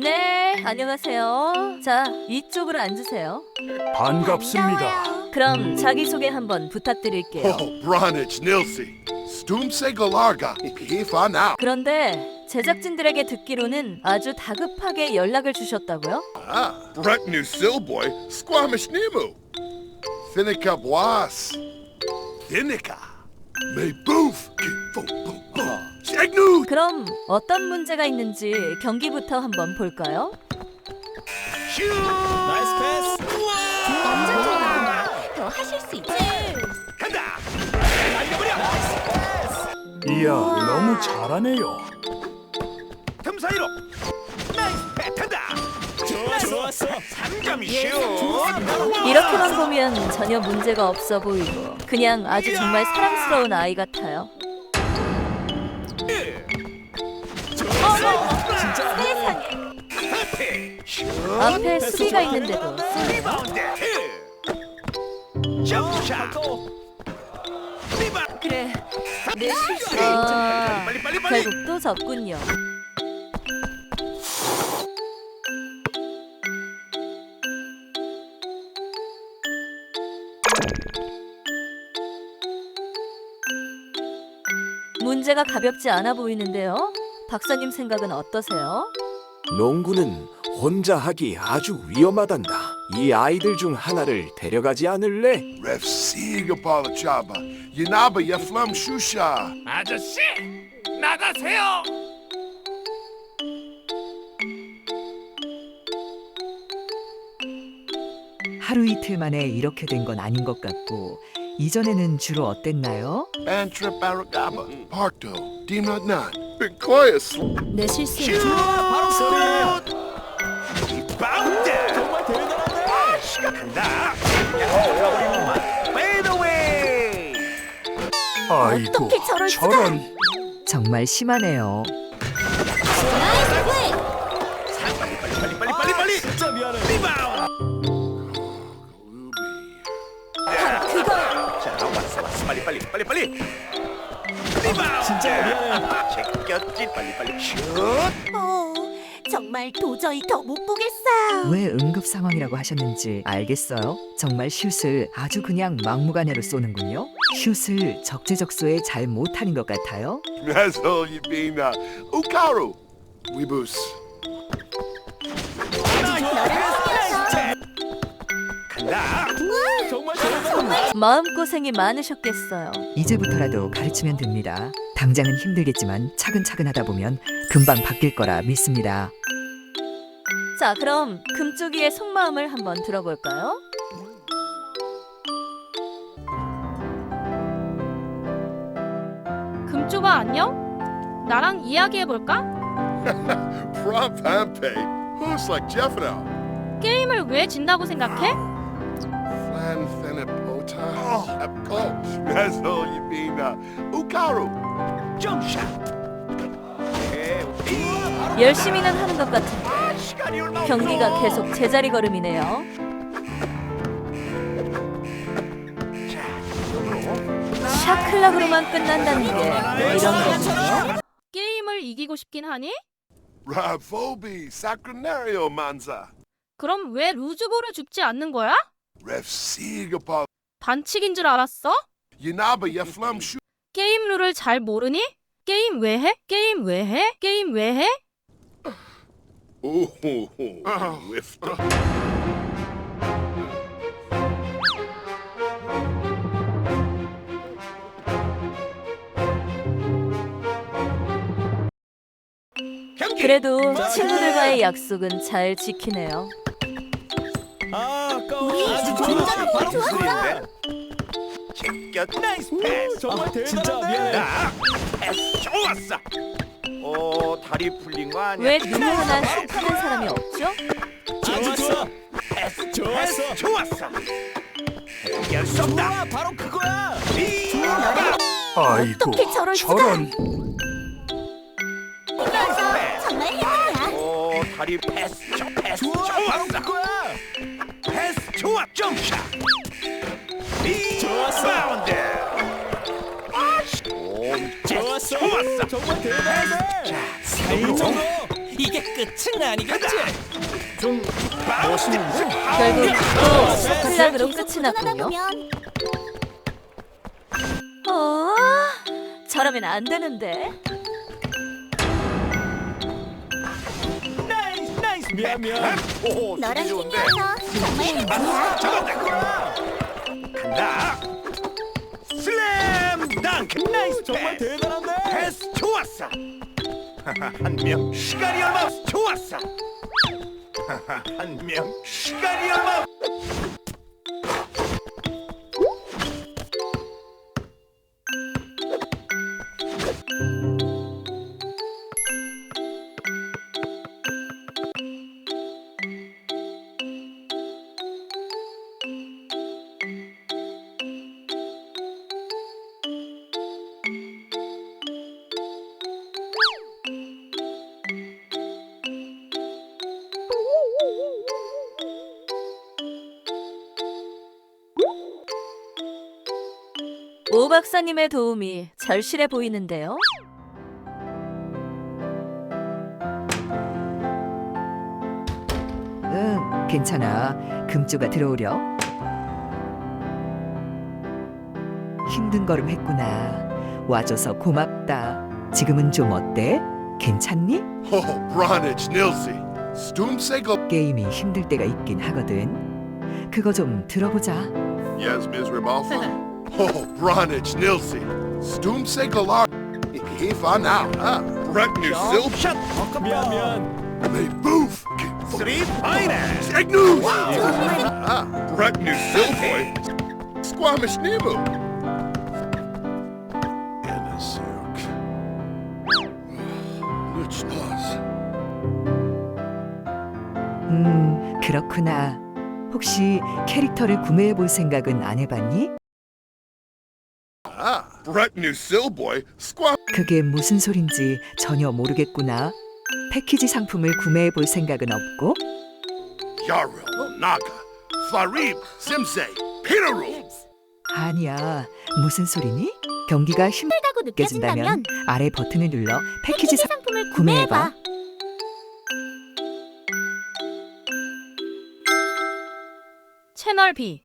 네, 안녕하세요. 자, 이쪽으로 앉으세요. 반갑습니다. 그럼 자기소개 한번 부탁드릴게요. Oh, Nilsi. Stumse Galarga. Ifa now. 그런데 제작진들에게 듣기로는 아주 다급하게 연락을 주셨다고요? Ah, Bretnu Silboy. Squamish Nimu. Finica Boas. Finica. May boof. Shagnu. 그럼 어떤 문제가 있는지 경기부터 한번 볼까요? 나이스 패스. 남자잖아. 더 하실 수 있지. 이야, 너무 잘하네요. 틈 사이로. 나이스 패턴다! 좋았어 좋았어. 3점이 슛! 이렇게만 보면 전혀 문제가 없어 보이고 그냥 아주 정말 사랑스러운 아이 같아요. 앞에 수비가 있는데도 점샷 리바 그래, 내 실수. 아, 결국 또 졌군요. 문제가 가볍지 않아 보이는데요. 박사님 생각은 어떠세요? 농구는 혼자 하기 아주 위험하단다. 이 아이들 중 하나를 데려가지 않을래? Ref Siga Pala Chaba. Yanaba Yaflam Shusha. 아저씨 나가세요 하루 이틀 만에 이렇게 된 건 아닌 것 같고 이전에는 주로 어땠나요? Bantrip Aragaba. Parkdo. Dimnut Nut. Binkoyas. 내 실수. 바로 슛 리바운드 정말 대단하네 시간 간다 페이드웨이 아이고, 어떻게 저럴 수가? 저런. 정말 심하네요. 나이스 플레이. 빨리 빨리 빨리 빨리 진짜 미안해 리바 왔어 왔어 빨리 빨리 빨리 빨리 리바운드 진짜 미안해 제꼈지 빨리 빨리 슛 어, 정말 도저히 더 못 보겠어요. 왜 응급 상황이라고 하셨는지 알겠어요? 정말 슛을 아주 그냥 막무가내로 쏘는군요. 슛을 적재적소에 잘 못하는 것 같아요. That's all you being. Uh, Ukaru. Weeboos. 간다 마음고생이 많으셨겠어요. 이제부터라도 가르치면 됩니다. 당장은 힘들겠지만 차근차근 하다 보면 금방 바뀔 거라 믿습니다. 자, 그럼 금쪽이의 속마음을 한번 들어볼까요? 금쪽아 안녕? 나랑 이야기해볼까? Prom Pampe. Who's like Jeff now? 게임을 왜 진다고 생각해? 점샷 오케이. 열심히는 하는 것 같은데 경기가. 계속 제자리 걸음이네요. 샤클락으로만 끝난다는 게 이런 거군요. 게임을 이기고 싶긴 하니? Rafobi. Sacronario Manza. 그럼 왜 루즈볼을 줍지 않는 거야? 반칙인 줄 알았어? Yanaba Yaflam Shu. 게임 룰을 잘 모르니? 게임 왜 해? 게임 왜 해? 게임 왜 해? 경기. 그래도 친구들과의 약속은 잘 지키네요. 아. 우리 완전 바로 좋았어. 제꼈 나이스 패스. 정말 대단하네. 나 패스 좋았어. 어, 다리 풀린 거 아니야? 왜 누구 하나 속하는 사람이 없죠? 좋았어. 패스 좋았어. 좋았어. 해결 수 없다. 바로 그거야. 아이고, 어떻게 저럴 수가? 저런. 나이스 패스. 정말 행운이야. 오, 다리 패스. 저 패스 좋았어. 그거야. 패스 좋아. 점샷. 리바운드. 좋았어. 좋았어. 정말 대단해. 자, 이게 끝은 아니겠지? 좀 멋있는데? 결국 또 탈락으로 끝이 났군요. 어, 저러면 안 되는데. 나이스 나이스 미안 미안. 오 너랑 팀이어서 정말 내 거야 간다 슬램 덩크. 나이스 정말 패스. 대단한데. 패스 좋았어. 한 명 시간이 얼마 없어 좋았어. 한 명 시간이 얼마 없 오 박사님의 도움이 절실해 보이는데요. 응, 괜찮아. 금주가 들어오려. 힘든 걸음 했구나. 와줘서 고맙다. 지금은 좀 어때? 괜찮니? Oh, Bronich Nilsi. 게임이 힘들 때가 있긴 하거든. 그거 좀 들어보자. Yes, Ms. Ribalfa. Oh, Bronich Nilsi. Stoomsegalar. If now. Ah, Breknu Silp. 샷 미안 미안. They boof. 쓰리 파이널 Egnews. Ah, Breknu Silboy. Squamish Nemo. Inasuk. Lich Nas. 음, 그렇구나. 혹시 캐릭터를 구매해 볼 생각은 안 해봤니? Ah, Breknu Silboy. Squam. 그게 무슨 소린지 전혀 모르겠구나. 패키지 상품을 구매해 볼 생각은 없고? Yaril. Naga. Farib. Simse. Pinaru. 아니야. 무슨 소리니? 경기가 다고 힘겨진다면 느껴진다면 아래 버튼을 눌러 패키지 상 상품을 구매해봐. 구매해봐. 채널 B